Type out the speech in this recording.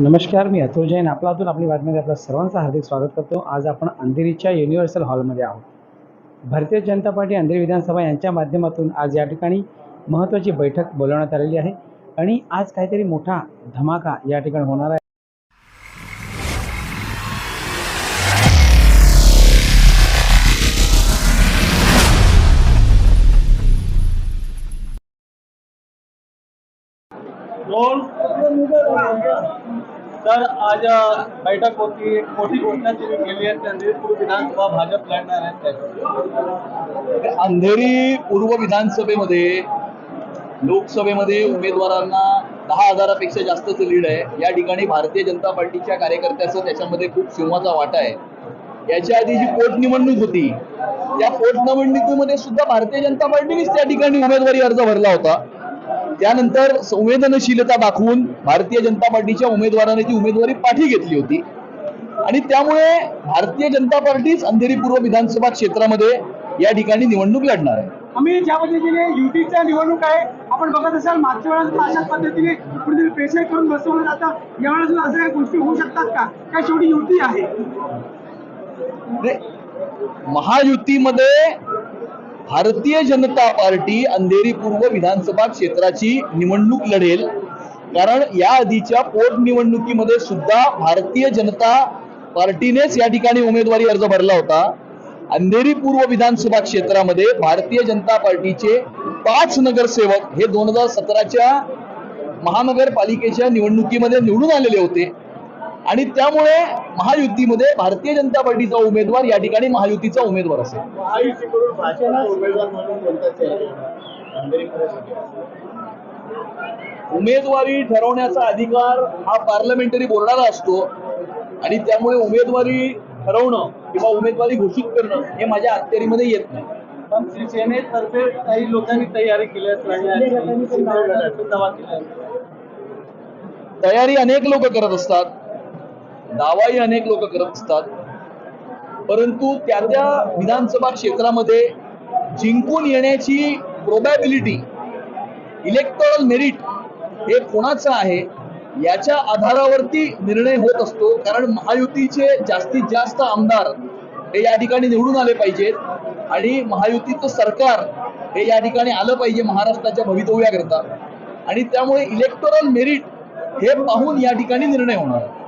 नमस्कार मी अतुल जैन. आपलातून आपली बातमीमध्ये आपलं सर्वांचं हार्दिक स्वागत करतो. आज आपण अंधेरीच्या युनिव्हर्सल हॉलमध्ये आहोत. भारतीय जनता पार्टी अंधेरी विधानसभा यांच्या माध्यमातून आज या ठिकाणी महत्त्वाची बैठक बोलवण्यात आलेली आहे. आणि आज काहीतरी मोठा धमाका या ठिकाणी होणार आहे. दोन तर आज बैठक होती. मोठी घोषणा तुम्ही केली आहे अंधेरी पूर्व विधानसभा भाजप लढणार आहे. अंधेरी पूर्व विधानसभेमध्ये लोकसभेमध्ये उमेदवारांना दहा हजारापेक्षा जास्तच लीड आहे. या ठिकाणी भारतीय जनता पार्टीच्या कार्यकर्त्याचं त्याच्यामध्ये खूप सिंहाचा वाटा आहे. याच्या आधी जी पोटनिवडणूक होती त्या पोटनिवडणुकीमध्ये सुद्धा भारतीय जनता पार्टीनेच त्या ठिकाणी उमेदवारी अर्ज भरला होता. त्यानंतर संवेदनशीलता दाखवून भारतीय जनता पार्टीच्या उमेदवाराने ती उमेदवारी पाठी घेतली होती. आणि त्यामुळे भारतीय जनता पार्टीच अंधेरी पूर्व विधानसभा क्षेत्रामध्ये या ठिकाणी निवडणूक लढणार आहे. आम्ही ज्या पद्धतीने युतीच्या निवडणूक आहे आपण बघत असाल मागच्या वेळेस अशाच पद्धतीने कुठेतरी प्रेशर करून बसवलं जातं. यावेळेस अशा काही गोष्टी होऊ शकतात का? काय शेवटी युती आहे? महायुतीमध्ये भारतीय जनता पार्टी अंधेरी पूर्व विधानसभा क्षेत्राची निवडणूक लढेल. कारण या आधीच्या पोटनिवडणुकीमध्ये सुद्धा भारतीय जनता पार्टीनेच या ठिकाणी उमेदवारी अर्ज भरला होता. अंधेरी पूर्व विधानसभा क्षेत्रामध्ये भारतीय जनता पार्टीचे पाच नगरसेवक हे दोन हजार सतराच्या महानगरपालिकेच्या निवडणुकीमध्ये निवडून आलेले होते. आणि त्यामुळे महायुतीमध्ये भारतीय जनता पार्टीचा उमेदवार या ठिकाणी महायुतीचा उमेदवार असेल. उमेदवार ठरवण्याचा अधिकार हा पार्लमेंटरी बोर्डाला असतो आणि त्यामुळे उमेदवारी ठरवणं किंवा उमेदवारी घोषित करणं हे माझ्या अखत्यारीमध्ये येत नाही. पण शिवसेनेतर्फे काही लोकांनी तयारी केली तयारी अनेक लोक करत असतात. दावाही अनेक लोक करत असतात. परंतु त्या त्या विधानसभा क्षेत्रामध्ये जिंकून येण्याची प्रोबॅबिलिटी इलेक्टोरल मेरिट हे कोणाचं आहे याच्या आधारावरती निर्णय होत असतो. कारण महायुतीचे जास्तीत जास्त आमदार हे या ठिकाणी निवडून आले पाहिजेत. आणि महायुतीचं सरकार हे या ठिकाणी आलं पाहिजे महाराष्ट्राच्या भवितव्याकरता. आणि त्यामुळे इलेक्टोरल मेरिट हे पाहून या ठिकाणी निर्णय होणार. आहे.